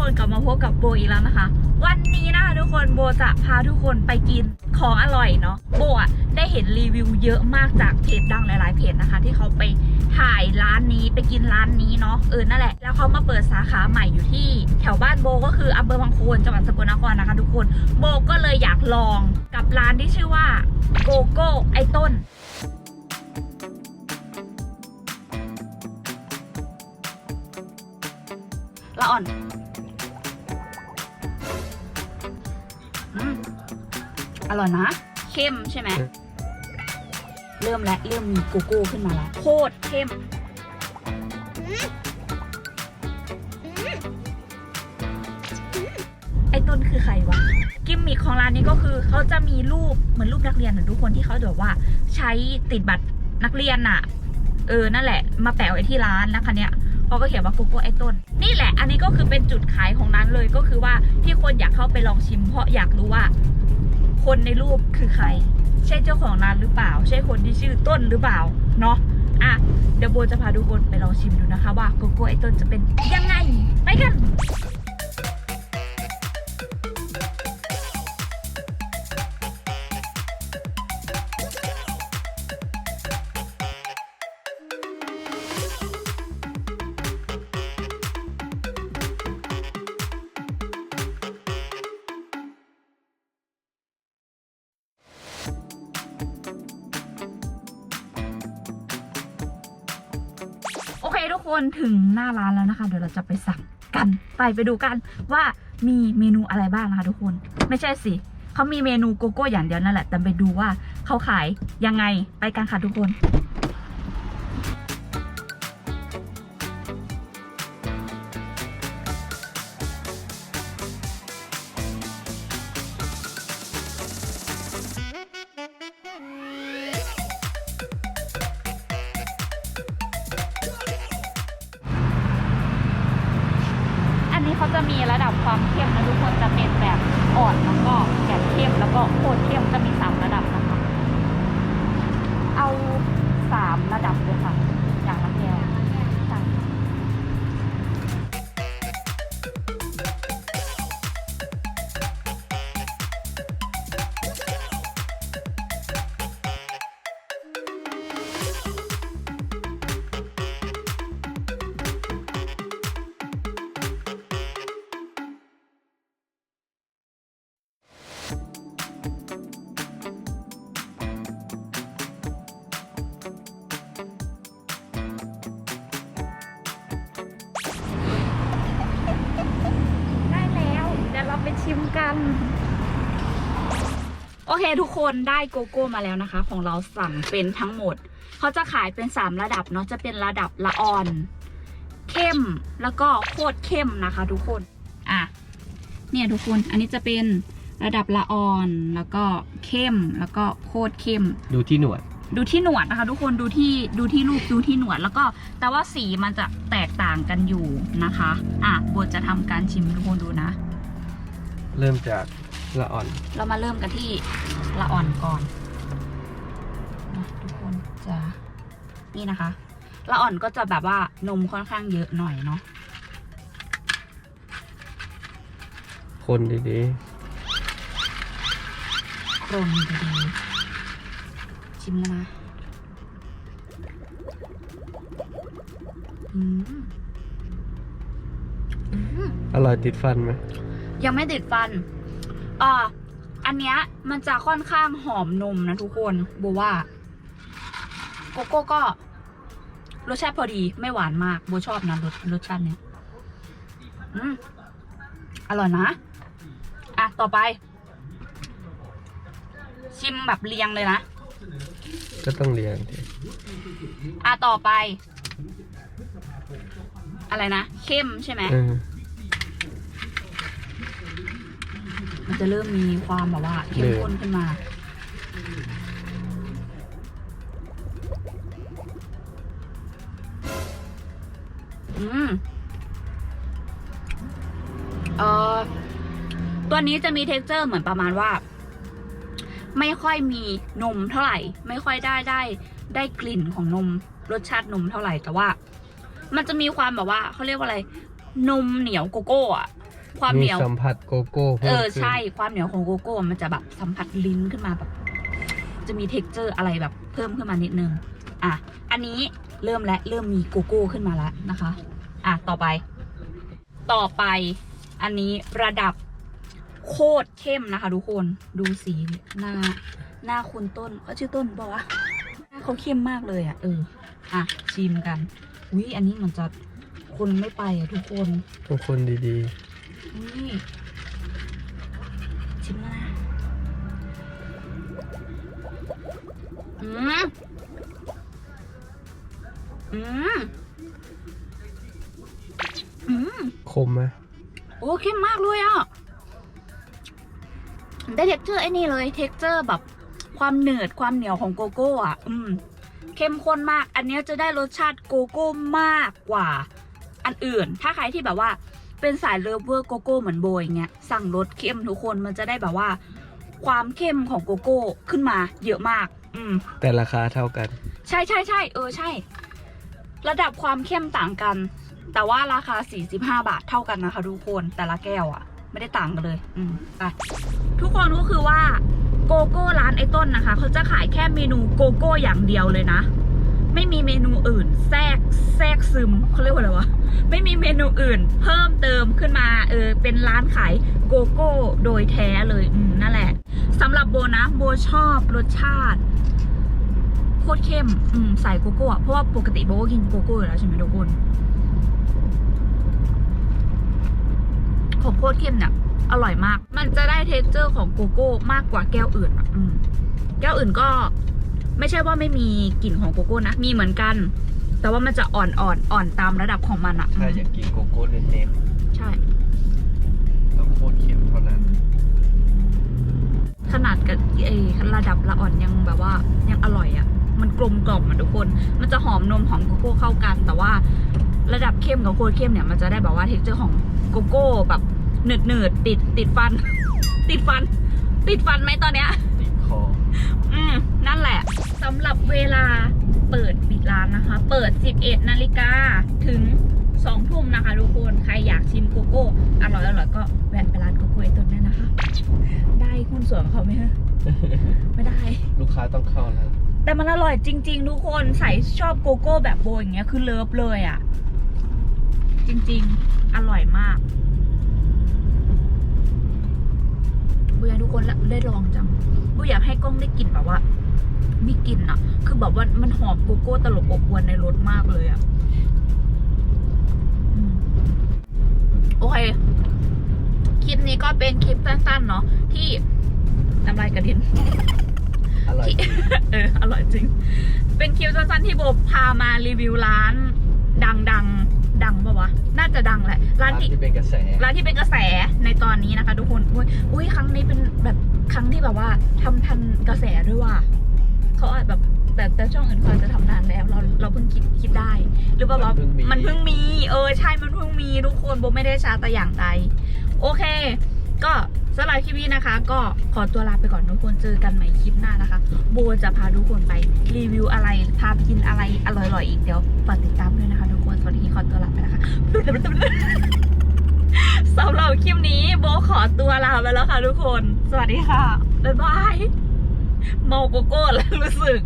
คนกลับมาพบกับโบอีกแล้วนะคะ วันนี้นะคะทุกคนโบจะพาทุกคนไปกินของอร่อยเนาะโบอะได้เห็นรีวิวเยอะมากจากเพจดังหลาย ๆ เพจนะคะ ที่เขาไปถ่ายร้านนี้ไปกินร้านนี้เนาะเออนั่นแหละแล้วเขามาเปิดสาขาใหม่อยู่ที่แถวบ้านโบก็คืออำเภอบางโคนจังหวัดสกลนครนะคะ ทุกคนโบก็เลยอยากลองกับร้านที่ชื่อว่าโกโก้ไอต้นละอ่อน อืมอร่อยนะ เข้มใช่ไหม เริ่มแล้วเริ่มมีโกโก้ขึ้นมาแล้วโคตรเข้ม ไอ้ต้นคือใครวะ กิมมิคของร้านนี้ก็คือเขาจะมีรูปเหมือนรูปนักเรียนนะทุกคนที่เขาแบบว่าใช้ติดบัตรนักเรียนน่ะ เออ นั่นแหละ มาแปะไว้ที่ร้านนะคะเนี่ย เขาก็เขียนว่าโกโก้ไอ้ต้น นี่แหละ อันนี้ก็คือเป็นจุดขายของร้านเลยก็คือว่าที่คนอยากเข้าไปลองชิม เพราะอยากรู้ว่า คนในรูปคือใคร ใช่เจ้าของร้านหรือเปล่า ใช่คนที่ชื่อต้นหรือเปล่าเนาะอะเดี๋ยวโบจะพาทุกคนไปลองชิมดูนะคะ ว่าโกโก้ไอ้ต้นจะเป็นยังไงไปกัน ทุกคนถึงหน้าร้านแล้วนะคะ เดี๋ยวเราจะไปสั่งกันไปไปดูกันว่ามีเมนูอะไรบ้างนะคะทุกคน ไม่ใช่สิเขามีเมนูโกโก้อย่างเดียวนั่นแหละแต่ไปดูว่าเขาขายยังไงไปกันค่ะทุกคน จะมีระดับความเข้มนะทุกคนจะเป็นแบบอ่อนแล้วก็แบบเข้มแล้วก็โคตรเข้มจะมีสามระดับนะคะ เอาสามระดับเลยค่ะอย่างละ ชิมกัน โอเคทุกคนได้โกโก้มาแล้วนะคะ ของเราสั่งเป็นทั้งหมด เขาจะขายเป็น 3 ระดับเนาะจะเป็นระดับละอ่อน เข้มแล้วก็โคตรเข้มนะคะ ทุกคนอะเนี่ยทุกคนอันนี้จะเป็นระดับละอ่อนแล้วก็เข้มแล้วก็โคตรเข้ม ดูที่หนวด ดูที่หนวดนะคะ ทุกคนดูที่ดูที่รูปดูที่หนวด แล้วก็แต่ว่าสีมันจะแตกต่างกันอยู่นะคะ อะโบทจะทำการชิมทุกคนดูนะ เริ่มจากละอ่อน เรามาเริ่มกันที่ละอ่อนก่อนนะทุกคนจะนี่นะคะ ละอ่อนก็จะแบบว่านมค่อนข้างเยอะหน่อยเนาะคนดีโครนดีๆชิมแล้วนะอืมอืม ๆ อร่อยติดฟันไหม ยังไม่ติดฟันอ่าอันเนี้ยมันจะค่อนข้างหอมนมนะทุกคนโบว่าโกโก้ก็รสชาติพอดีไม่หวานมากโบชอบนะรสรสชาติเนี้ยอืมอร่อยนะ อะ ต่อไป ชิมแบบเรียงเลยนะ ก็ต้องเรียงดิอะ ต่อไป อะไรนะ เข้มใช่ไหมเออ มันจะเริ่มมีความแบบว่าเข้มข้นขึ้นมา อืมเอ่อตัวนี้จะมีเท็กเจอร์เหมือนประมาณว่า ไม่ค่อยมีนมเท่าไหร่ ไม่ค่อยได้ได้ได้กลิ่นของนม รสชาตินมเท่าไหร่แต่ว่า มันจะมีความแบบว่าเขาเรียกว่าอะไร นมเหนียวโกโก้อะ ความเหนียวสัมผัสโกโก้เอเพิ่มอขึ้นใช่ความเหนียวของโกโก้มันจะแบบสัมผัสลิ้นขึ้นมาแบบ จะมีเท็กเจอร์อะไรแบบเพิ่มขึ้นมานิดนึง อะ อันนี้เริ่มและเริ่มมีโกโก้ขึ้นมาแล้วนะคะ อะ ต่อไป ต่อไป อันนี้ระดับโคตรเข้มนะคะ ทุกคนดูสีหน้า หน้าคุณต้นเขาชื่อต้นบอกว่าวะหน้าเขาเข้มมากเลยอะ เออ อะ ชิมกันอุ้ยอันนี้มันจะคนไม่ไปอะทุกคนทุกคนดี นี่ชิมแล้วนะอืมอืมอืมๆคมไหมโอ้เข้มมากเลยอะ ได้เท็กเจอร์ไอ้นี่เลย เท็กเจอร์แบบความเหนืดความเหนียวของโกโก้อะ อืม เข้มข้นมาก อันเนี้ยจะได้รสชาติโกโก้มากกว่า อันอื่น ถ้าใครที่แบบว่า เป็นสายเลิฟเวอร์โกโก้เหมือนโบอย่างเงี้ยสั่งรสเข้มทุกคนมันจะได้แบบว่า ความเข้มของโกโก้ขึ้นมาเยอะมาก อืม แต่ราคาเท่ากัน ใช่ใช่ใช่เออใช่ ระดับความเข้มต่างกัน แต่ว่าราคา 45 บาทเท่ากันนะคะทุกคนแต่ละแก้วอะไม่ได้ต่างกันเลย อืมไปทุกคนก็คือว่าโกโก้ร้านไอ้ต้นนะคะ เขาจะขายแค่เมนูโกโก้อย่างเดียวเลยนะ ไม่มีเมนูอื่นแทรกแทรกซึมเขาเรียกว่าอะไรวะ ไม่มีเมนูอื่น เพิ่มเติมขึ้นมาเออเป็นร้านขายโกโก้โดยแท้เลยอืมนั่นแหละสำหรับโบนะโบชอบรสชาติโคตรเข้มอืมใส่โกโก้เพราะว่าปกติโบก็กินโกโก้อยู่แล้วใช่ไหมทุกคนของโคตรเข้มเนี่ยอร่อยมาก มันจะได้เท็กเจอร์ของโกโก้มากกว่าแก้วอื่นอืมแก้วอื่นก็ไม่ใช่ว่าไม่มีกลิ่นของโกโก้นะ มีเหมือนกัน แต่ว่ามันจะอ่อนอ่อนอ่อนตามระดับของมันอะถ้าอยากกินโกโก้เน้นใช่ ๆต้องโคตรเค็มเท่านั้น ขนาดกับไอระดับละอ่อนยังแบบว่ายังอร่อยอะ่ะมันกลมกล่อมอะทุกคน มันจะหอมนมหอมโกโก้เข้ากัน แต่ว่าระดับเข้มกับโคตรเข้มเนี่ยมันจะได้แบบว่าเท็กเจอร์ของโกโก้แบบหนืดหนืดๆติดติดฟัน ติดฟัน ติดฟันไหมตอนเนี้ย ติดคอ อืมนั่นแหละสำหรับเวลา เปิดปิดร้านนะคะ เปิด 11 นาฬิกาถึง2ทุ่มนะคะทุกคนใครอยากชิมโกโก้อร่อยอร่อยก็แวะไปร้านโกโก้ไอ้ต้นได้นะคะ ได้หุ้นส่วนกับเขาไหมฮะไม่ได้ ลูกค้าต้องเข้าแล้วแต่มันอร่อยจริง ๆ ทุกคนใส่ชอบโกโก้แบบโบอย่างเงี้ยคือเลิฟเลยอะ่ะ จริง ๆ อร่อยมาก บูอยากทุกคนได้ลองจังบูอยากให้กล้องได้กลิ่นแบบว่ามีกลิ่นอะคือแบบว่ามันหอมโกโก้ตลบอบอวนในรถมากเลยอะโอเค คลิปนี้ก็เป็นคลิปสั้นๆเนาะที่น้ำลายกระเด็นอร่อยจริงเอออร่อยจริง เป็นคลิปสั้นๆที่โบพามารีวิวร้าน ดังๆ ดังปะวะ น่าจะดังแหละ ร้าร้านนที่ที่เป็นกระแส ร้านที่เป็นกระแสในตอนนี้นะคะ ทุกคนอุ้ยอุ้ยครั้งนี้เป็นแบบครั้งที่แบบว่าทำทันกระแสด้วยว่ะเขาอาจแบบแต่แต่ช่องอื่นเขาอาจจะทำนานแล้ว เราเราเพิ่งคิดคิดได้ หรือเปล่าว่ามันเพิ่งมีมันเพิ่งมี เออใช่มันเพิ่งมีทุกคนโบไม่ได้ช้าแต่อย่างใดโอเค ก็สำหรับคลิปนี้นะคะ ก็ขอตัวลาไปก่อนทุกคนเจอกันใหม่คลิปหน้านะคะ โบจะพาทุกคนไปรีวิวอะไรพาไปกินอะไรอร่อยๆอีกเดี๋ยวฝากติดตามด้วยนะคะ สำหรับคลิปนี้โบขอตัวลาไปแล้วค่ะทุกคน สวัสดีค่ะ บ๊ายบาย เมาโกโก้แล้วรู้สึก